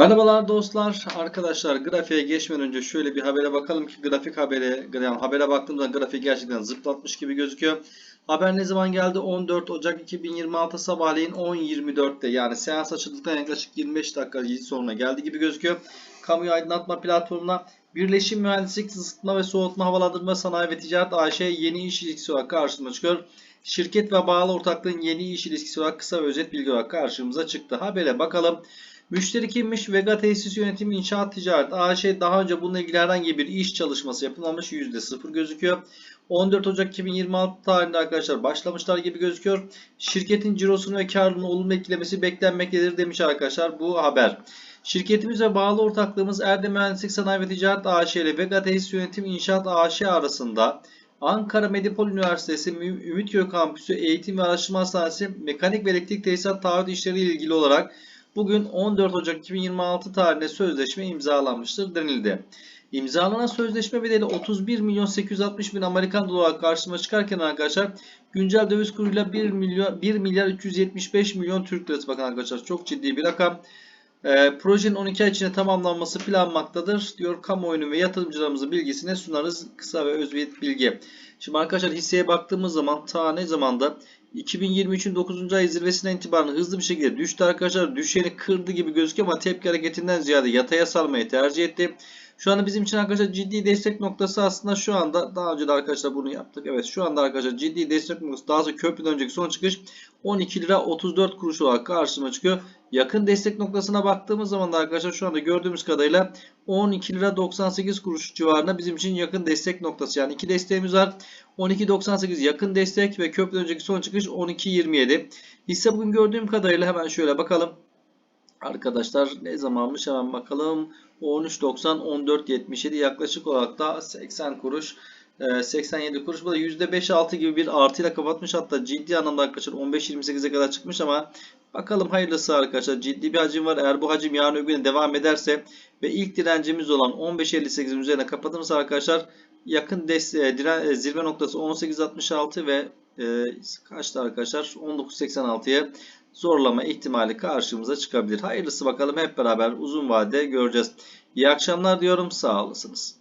Merhabalar dostlar, arkadaşlar grafiğe geçmeden önce şöyle bir habere bakalım ki grafik habere, yani habere baktığımda grafik gerçekten zıplatmış gibi gözüküyor. Haber ne zaman geldi? 14 Ocak 2026 sabahleyin 10.24'te yani seans açıldıktan yaklaşık 25 dakika sonra geldi gibi gözüküyor. Kamuyu aydınlatma platformuna Birleşim Mühendislik Isıtma ve Soğutma Havalandırma Sanayi ve Ticaret AŞ yeni iş ilişkisi olarak karşımıza çıkıyor. Şirket ve bağlı ortaklığın yeni iş ilişkisi olarak kısa ve özet bilgi olarak karşımıza çıktı. Habere bakalım. Müşteri kimmiş? Vega Tesis Yönetimi İnşaat Ticaret AŞ daha önce bununla ilgili herhangi bir iş çalışması yapılmamış %0 gözüküyor. 14 Ocak 2026 tarihinde arkadaşlar başlamışlar gibi gözüküyor. Şirketin cirosunu ve karlılığını olumlu etkilemesi beklenmektedir demiş arkadaşlar bu haber. Şirketimiz ve bağlı ortaklığımız Erdem Mühendislik Sanayi ve Ticaret AŞ ile Vega Tesis Yönetim İnşaat AŞ arasında Ankara Medipol Üniversitesi Ümitköy Kampüsü Eğitim ve Araştırma Hastanesi Mekanik ve Elektrik Tesisat Taahhüt İşleri ile ilgili olarak bugün 14 Ocak 2026 tarihinde sözleşme imzalanmıştır denildi. İmzalanan sözleşme bedeli 31 milyon 860 bin Amerikan dolar karşıma çıkarken arkadaşlar güncel döviz kuruyla 1 milyon 1 milyar 375 milyon Türk lirası bakın arkadaşlar çok ciddi bir rakam. E, projenin 12 ay içinde tamamlanması planlanmaktadır diyor. Kamuoyunun ve yatırımcılarımızın bilgisine sunarız. Kısa ve öz bir bilgi. Şimdi arkadaşlar hisseye baktığımız zaman ta ne zamanda 2023'ün 9. ay zirvesinden itibaren hızlı bir şekilde düştü arkadaşlar. Düşeni kırdı gibi gözüküyor ama tepki hareketinden ziyade yataya sarmayı tercih etti. Şu anda bizim için arkadaşlar ciddi destek noktası aslında şu anda daha önce de arkadaşlar bunu yaptık. Evet şu anda arkadaşlar ciddi destek noktası daha sonra köprüden önceki son çıkış 12 lira 34 kuruş olarak karşıma çıkıyor. Yakın destek noktasına baktığımız zaman da arkadaşlar şu anda gördüğümüz kadarıyla 12 lira 98 kuruş civarında bizim için yakın destek noktası. Yani iki desteğimiz var. 12.98 yakın destek ve köprüden önceki son çıkış 12.27. Hisse bugün gördüğüm kadarıyla hemen şöyle bakalım. Arkadaşlar ne zamanmış hemen bakalım. 13.90 14.77 yaklaşık olarak da 80 kuruş 87 kuruş. Bu da %5-6 gibi bir artıyla kapatmış. Hatta ciddi anlamda arkadaşlar 15-28'e kadar çıkmış ama bakalım hayırlısı arkadaşlar. Ciddi bir hacim var. Eğer bu hacim yarın öbür gün devam ederse ve ilk direncimiz olan 15.58'in üzerine kapatırsa arkadaşlar yakın deste, diren, zirve noktası 18.66 ve e, kaçtı arkadaşlar 19.86'ya zorlama ihtimali karşımıza çıkabilir. Hayırlısı bakalım hep beraber uzun vadede göreceğiz. İyi akşamlar diyorum. Sağ olasınız.